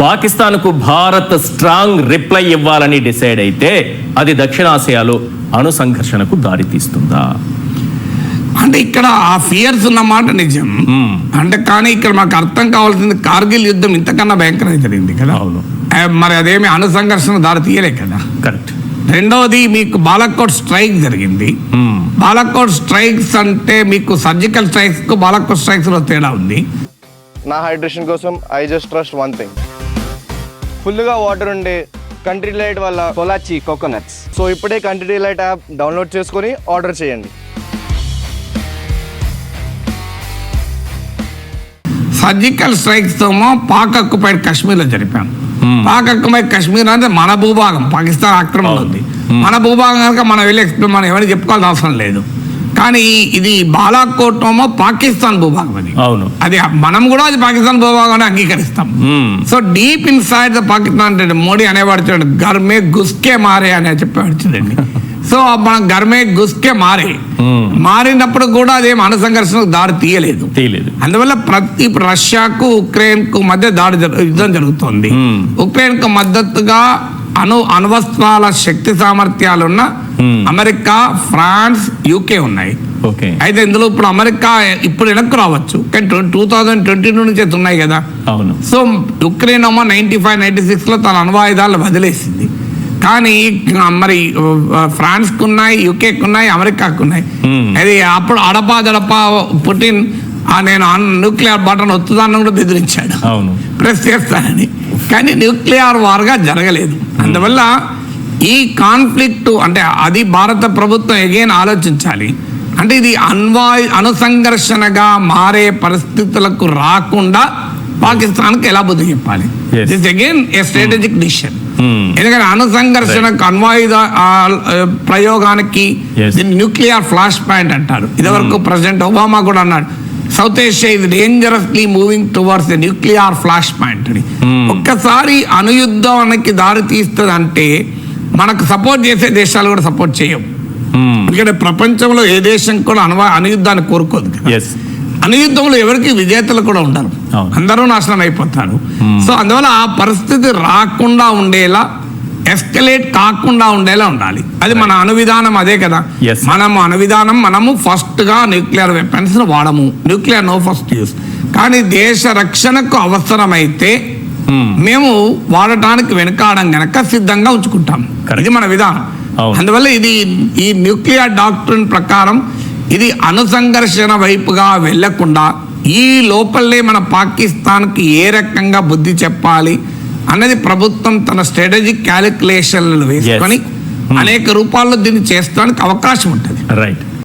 పాకిస్తాన్కు Bharat strong reply ఇవ్వాలని decide అయితే అది దక్షిణాసియాలో అణు సంఘర్షణకు దారితీస్తుందా అంటే ఇక్కడ ఆ ఫియర్స్ ఉన్న మాట నిజం. అంటే కానీ ఇక్కడ మాకు అర్థం కావాల్సింది కార్గిల్ యుద్ధం ఇంతకన్నా భయంకరంగా జరిగింది కదా? అవును. మరి అదేమి అణు సంఘర్షణ దారి తీయలే కదా? కరెక్ట్. రెండవది మీకు బాలకోట్ స్ట్రైక్ జరిగింది. బాలకోట్ స్ట్రైక్స్ అంటే మీకు సర్జికల్ స్ట్రైక్స్కు బాలకోట్ స్ట్రైక్స్లో తేడా ఉంది. నా హైడ్రేషన్ కోసం I just trust one thing. ఫుల్గా వాటర్ ఉండే కంట్రీ లైట్ వల్ల పొలాచి కోకోనట్స్ సో ఇప్పుడే కంట్రీ లైట్ యాప్ డౌన్లోడ్ చేసుకొని ఆర్డర్ చేయండి. సర్జికల్ స్ట్రైక్స్ తోమో పాక్ అక్కుపైడ్ కాశ్మీర్లో జరిపాం పాక్ అక్కుపైడ్ కాశ్మీర్ అంటే మన భూభాగం పాకిస్తాన్ ఆక్రమణ ఉంది. మన భూభాగం కనుక మనం వెళ్ళి ఎక్స్ప్లెయిన్ మనం ఎవరికి చెప్పుకోవాల్సిన అవసరం లేదు. కానీ ఇది బాలాకోట్ ఏమో పాకిస్తాన్ భూభాగం అది అవును అది మనం కూడా అది పాకిస్తాన్ భూభాగం అని అంగీకరిస్తాం. So deep inside the Pakistan అంటే మోడీ అనేవాడు చూడండి గర్మే గుస్కే మారే అని చెప్పేవాడు చూడండి సో మన గర్మే గుస్కే మారే. మారినప్పుడు కూడా అదేం అణు సంఘర్షణకు దారి తీయలేదు తీయలేదు అందువల్ల ప్రతి రష్యాకు ఉక్రెయిన్కు మధ్య దాడి యుద్ధం జరుగుతోంది. ఉక్రెయిన్కు మద్దతుగా అణు అణ్వస్త్రాల శక్తి సామర్థ్యాలున్న. అమెరికా ఫ్రాన్స్ యూకే ఉన్నాయి. ఓకే అయితే ఇందులో ఇప్పుడు అమెరికా ఇప్పుడు వెనక్కు రావచ్చు. కానీ టూ థౌజండ్ ట్వంటీ నుంచి అయితే ఉన్నాయి కదా. సో ఉక్రెయిన్ ఏమో నైన్టీ ఫైవ్ నైన్టీ సిక్స్లో తన అణ్వాయుధాలను వదిలేసింది. కానీ మరి ఫ్రాన్స్కు ఉన్నాయి యూకేకి ఉన్నాయి అమెరికాకు ఉన్నాయి Hmm. అది అప్పుడు అడపా దడపా పుటిన్ ఆ నేను న్యూక్లియర్ బటన్ ఒత్తుదాన్ని కూడా బెదిరించాడు. ప్రెస్ చేస్తానని. కానీ న్యూక్లియర్ వార్గా జరగలేదు. అందువల్ల ఈ కాన్ఫ్లిక్ట్ అంటే అది భారత ప్రభుత్వం ఎగైన్ ఆలోచించాలి. అంటే ఇది అన్వాయు అణుసంఘర్షణగా మారే పరిస్థితులకు రాకుండా పాకిస్తాన్కి ఎలా బుద్ధి చెప్పాలి. This again a strategic decision Hmm. ఎందుకంటే అణ్వాయుధ ఆ, ఆ, ప్రయోగానికి న్యూక్లియర్ ఫ్లాష్ పాయింట్ అంటారు. ఇదివరకు ప్రెసిడెంట్ ఒబామా కూడా అన్నాడు సౌత్ ఏషియా ఇది dangerously moving towards the nuclear flash point అని. ఒక్కసారి అణుయుద్ధానికి దారి తీస్తుంది మనకు సపోర్ట్ చేసే దేశాలు కూడా సపోర్ట్ చేయవు మ్మ్. ఎందుకంటే ప్రపంచంలో ఏ దేశం కూడా అణు అణుయుద్ధాన్ని కోరుకోదు అణుయుద్ధంలో ఎవరికి విజేతలు కూడా ఉండరు. అందరూ నాశనం అయిపోతారు. సో అందువల్ల ఆ పరిస్థితి రాకుండా ఉండేలా ఎస్కలేట్ కాకుండా ఉండేలా ఉండాలి. అది మన అణువిధానం అదే కదా. Yes. మనం అణువిధానం మనము ఫస్ట్గా న్యూక్లియర్ వెపన్స్ వాడము. న్యూక్లియర్ నో ఫస్ట్ యూస్ కానీ దేశ రక్షణకు అవసరమైతే Hmm. మేము వాడటానికి వెనకాడం గనక సిద్ధంగా ఉంచుకుంటాం. ఇది మన విధానం. అందువల్ల ఇది ఈ న్యూక్లియర్ డాక్ట్రిన్ ప్రకారం ఇది అణుసంఘర్షణ వైపుగా వెళ్ళకుండా ఈ లోపలే మన పాకిస్తాన్కి ఏ రకంగా బుద్ధి చెప్పాలి అన్నది ప్రభుత్వం తన స్ట్రాటజిక్ క్యాలిక్యులేషన్లు వేసుకొని అనేక రూపాల్లో దీన్ని చేస్తానికి అవకాశం ఉంటుంది. రైట్